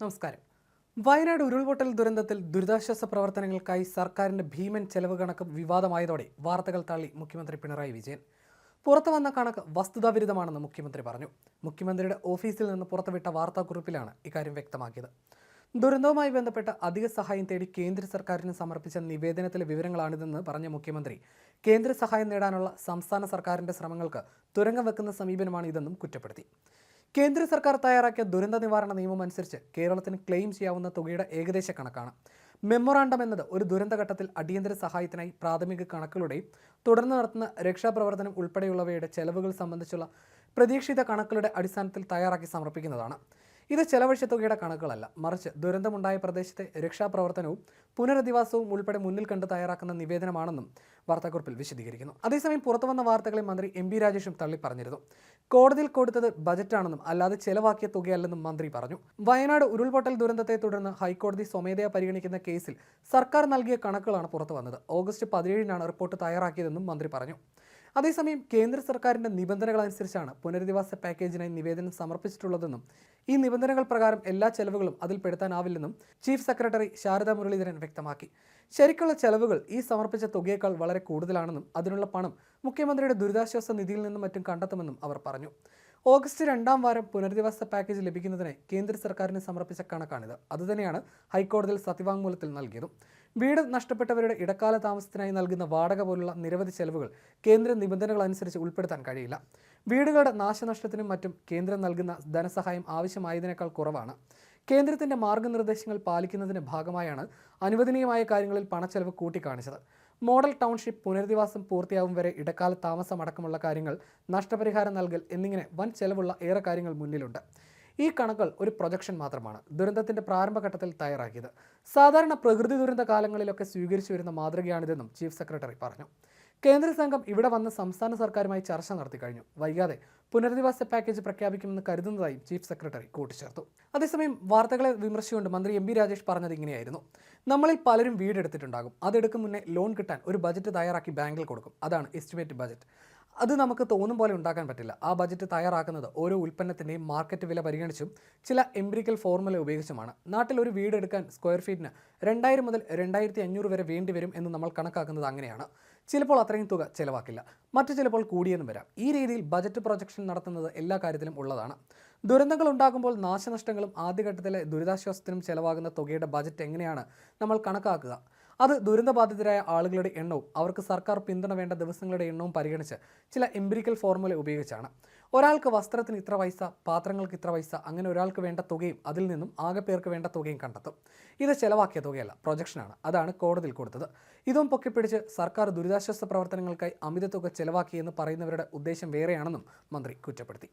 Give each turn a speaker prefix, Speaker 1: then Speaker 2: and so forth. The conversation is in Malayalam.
Speaker 1: നമസ്കാരം. വയനാട് ഉരുൾപൊട്ടൽ ദുരന്തത്തിൽ ദുരിതാശ്വാസ പ്രവർത്തനങ്ങൾക്കായി സർക്കാരിന്റെ ഭീമൻ ചെലവ് കണക്ക് വിവാദമായതോടെ വാർത്തകൾ തള്ളി മുഖ്യമന്ത്രി പിണറായി വിജയൻ. പുറത്തു വന്ന കണക്ക് വസ്തുതാവിരുദ്ധമാണെന്ന് മുഖ്യമന്ത്രി പറഞ്ഞു. മുഖ്യമന്ത്രിയുടെ ഓഫീസിൽ നിന്ന് പുറത്തുവിട്ട വാർത്താക്കുറിപ്പിലാണ് ഇക്കാര്യം വ്യക്തമാക്കിയത്. ദുരന്തവുമായി ബന്ധപ്പെട്ട അധിക സഹായം തേടി കേന്ദ്ര സർക്കാരിന് സമർപ്പിച്ച നിവേദനത്തിലെ വിവരങ്ങളാണിതെന്ന് പറഞ്ഞ മുഖ്യമന്ത്രി കേന്ദ്ര സഹായം നേടാനുള്ള സംസ്ഥാന സർക്കാരിന്റെ ശ്രമങ്ങൾക്ക് തുരങ്കം വെക്കുന്ന സമീപനമാണ് ഇതെന്നും കുറ്റപ്പെടുത്തി. കേന്ദ്ര സർക്കാർ തയ്യാറാക്കിയ ദുരന്ത നിവാരണ നിയമം അനുസരിച്ച് കേരളത്തിന് ക്ലെയിം ചെയ്യാവുന്ന തുകയുടെ ഏകദേശ കണക്കാണ്. മെമ്മോറാണ്ടം എന്നത് ഒരു ദുരന്തഘട്ടത്തിൽ അടിയന്തര സഹായത്തിനായി പ്രാഥമിക കണക്കുകളുടെയും തുടർന്ന് നടത്തുന്ന രക്ഷാപ്രവർത്തനം ഉൾപ്പെടെയുള്ളവയുടെ ചെലവുകൾ സംബന്ധിച്ചുള്ള പ്രതീക്ഷിത കണക്കുകളുടെ അടിസ്ഥാനത്തിൽ തയ്യാറാക്കി സമർപ്പിക്കുന്നതാണ്. ഇത് ചെലവഴിച്ച തുകയുടെ കണക്കുകളല്ല. മറിച്ച് ദുരന്തമുണ്ടായ പ്രദേശത്തെ രക്ഷാപ്രവർത്തനവും പുനരധിവാസവും ഉൾപ്പെടെ മുന്നിൽ കണ്ട് തയ്യാറാക്കുന്ന നിവേദനമാണെന്നും വാർത്താക്കുറിപ്പിൽ വിശദീകരിക്കുന്നു. അതേസമയം പുറത്തുവന്ന വാർത്തകളെ മന്ത്രി എം പി രാജേഷും തള്ളി പറഞ്ഞിരുന്നു കോടതിയിൽ കൊടുത്തത് ബജറ്റാണെന്നും അല്ലാതെ ചെലവാക്കിയ തുകയല്ലെന്നും മന്ത്രി പറഞ്ഞു. വയനാട് ഉരുൾപൊട്ടൽ ദുരന്തത്തെ തുടർന്ന് ഹൈക്കോടതി സ്വമേധയാ പരിഗണിക്കുന്ന കേസിൽ സർക്കാർ നൽകിയ കണക്കുകളാണ് പുറത്തു വന്നത്. ഓഗസ്റ്റ് പതിനേഴിനാണ് റിപ്പോർട്ട് തയ്യാറാക്കിയതെന്നും മന്ത്രി പറഞ്ഞു. അതേസമയം കേന്ദ്ര സർക്കാരിന്റെ നിബന്ധനകൾ അനുസരിച്ചാണ് പുനരധിവാസ പാക്കേജിനായി നിവേദനം സമർപ്പിച്ചിട്ടുള്ളതെന്നും ഈ നിബന്ധനകൾ പ്രകാരം എല്ലാ ചെലവുകളും അതിൽ പെടുത്താനാവില്ലെന്നും ചീഫ് സെക്രട്ടറി ശാരദ മുരളീധരൻ വ്യക്തമാക്കി. ശരിക്കുള്ള ചെലവുകൾ ഈ സമർപ്പിച്ച തുകയേക്കാൾ വളരെ കൂടുതലാണെന്നും അതിനുള്ള പണം മുഖ്യമന്ത്രിയുടെ ദുരിതാശ്വാസ നിധിയിൽ നിന്നും മറ്റും കണ്ടെത്തുമെന്നും അവർ പറഞ്ഞു. ഓഗസ്റ്റ് രണ്ടാം വാരം പുനരധിവാസ പാക്കേജ് ലഭിക്കുന്നതിന് കേന്ദ്ര സർക്കാരിന് സമർപ്പിച്ച കണക്കാണിത്. അതുതന്നെയാണ് ഹൈക്കോടതിയിൽ സത്യവാങ്മൂലത്തിൽ നൽകിയതും. വീട് നഷ്ടപ്പെട്ടവരുടെ ഇടക്കാല താമസത്തിനായി നൽകുന്ന വാടക പോലുള്ള നിരവധി ചെലവുകൾ കേന്ദ്ര നിബന്ധനകൾ അനുസരിച്ച് ഉൾപ്പെടുത്താൻ കഴിയില്ല. വീടുകളുടെ നാശനഷ്ടത്തിനും മറ്റും കേന്ദ്രം നൽകുന്ന ധനസഹായം ആവശ്യമായതിനേക്കാൾ കുറവാണ്. കേന്ദ്രത്തിന്റെ മാർഗനിർദ്ദേശങ്ങൾ പാലിക്കുന്നതിന്റെ ഭാഗമായാണ് അനുവദനീയമായ കാര്യങ്ങളിൽ പണച്ചെലവ് കൂട്ടിക്കാണിച്ചത്. മോഡൽ ടൗൺഷിപ്പ് പുനരധിവാസം പൂർത്തിയാവും വരെ ഇടക്കാല താമസം അടക്കമുള്ള കാര്യങ്ങൾ നഷ്ടപരിഹാരം നൽകൽ എന്നിങ്ങനെ വൻ ചെലവുള്ള ഏറെ കാര്യങ്ങൾ മുന്നിലുണ്ട്. ഈ കണക്കുകൾ ഒരു പ്രൊജക്ഷൻ മാത്രമാണ്. ദുരന്തത്തിന്റെ പ്രാരംഭഘട്ടത്തിൽ തയ്യാറാക്കിയത്. സാധാരണ പ്രകൃതി ദുരന്ത കാലങ്ങളിലൊക്കെ സ്വീകരിച്ചു വരുന്ന മാതൃകയാണിതെന്നും ചീഫ് സെക്രട്ടറി പറഞ്ഞു. കേന്ദ്ര സംഘം ഇവിടെ വന്ന് സംസ്ഥാന സർക്കാരുമായി ചർച്ച നടത്തി കഴിഞ്ഞു. വൈകാതെ പുനരധിവാസ പാക്കേജ് പ്രഖ്യാപിക്കുമെന്ന് കരുതുന്നതായും ചീഫ് സെക്രട്ടറി കൂട്ടിച്ചേർത്തു. അതേസമയം വാർത്തകളെ വിമർശിച്ചുകൊണ്ട് മന്ത്രി എം ബി രാജേഷ് പറഞ്ഞത് ഇങ്ങനെയായിരുന്നു. നമ്മളിൽ പലരും വീടെടുത്തിട്ടുണ്ടാകും. അതെടുക്കും മുന്നേ ലോൺ കിട്ടാൻ ഒരു ബജറ്റ് തയ്യാറാക്കി ബാങ്കിൽ കൊടുക്കും. അതാണ് എസ്റ്റിമേറ്റ് ബജറ്റ്. അത് നമുക്ക് തോന്നും പോലെ ഉണ്ടാക്കാൻ പറ്റില്ല. ആ ബജറ്റ് തയ്യാറാക്കുന്നത് ഓരോ ഉൽപ്പന്നത്തിന്റെയും മാർക്കറ്റ് വില പരിഗണിച്ചും ചില എംപിരിക്കൽ ഫോർമുല ഉപയോഗിച്ചുമാണ്. നാട്ടിൽ ഒരു വീട് എടുക്കാൻ സ്ക്വയർ ഫീറ്റിന് രണ്ടായിരം മുതൽ രണ്ടായിരത്തി അഞ്ഞൂറ് വരെ വേണ്ടിവരും എന്ന് നമ്മൾ കണക്കാക്കുന്നത് അങ്ങനെയാണ്. ചിലപ്പോൾ അത്രയും തുക ചിലവാക്കില്ല. മറ്റു ചിലപ്പോൾ കൂടിയെന്നും വരാം. ഈ രീതിയിൽ ബജറ്റ് പ്രൊജക്ഷൻ നടത്തുന്നത് എല്ലാ കാര്യത്തിലും ഉള്ളതാണ്. ദുരന്തങ്ങൾ ഉണ്ടാകുമ്പോൾ നാശനഷ്ടങ്ങളും ആദ്യഘട്ടത്തിലെ ദുരിതാശ്വാസത്തിനും ചിലവാകുന്ന തുകയുടെ ബജറ്റ് എങ്ങനെയാണ് നമ്മൾ കണക്കാക്കുക? അത് ദുരന്തബാധിതരായ ആളുകളുടെ എണ്ണവും അവർക്ക് സർക്കാർ പിന്തുണ വേണ്ട ദിവസങ്ങളുടെ എണ്ണവും പരിഗണിച്ച് ചില എംപിരിക്കൽ ഫോർമുല ഉപയോഗിച്ചാണ്. ഒരാൾക്ക് വസ്ത്രത്തിന് ഇത്ര പൈസ പാത്രങ്ങൾക്ക് ഇത്ര പൈസ അങ്ങനെ ഒരാൾക്ക് വേണ്ട തുകയും അതിൽ നിന്നും ആകെ പേർക്ക് വേണ്ട തുകയും കണ്ടെത്തും. ഇത് ചെലവാക്കിയ തുകയല്ല പ്രൊജക്ഷനാണ് അതാണ് കോടതിയിൽ കൊടുത്തത്. ഇതും പൊക്കിപ്പിടിച്ച് സർക്കാർ ദുരിതാശ്വാസ പ്രവർത്തനങ്ങൾക്കായി അമിത തുക ചെലവാക്കിയെന്ന് പറയുന്നവരുടെ ഉദ്ദേശം വേറെയാണെന്നും മന്ത്രി കുറ്റപ്പെടുത്തി.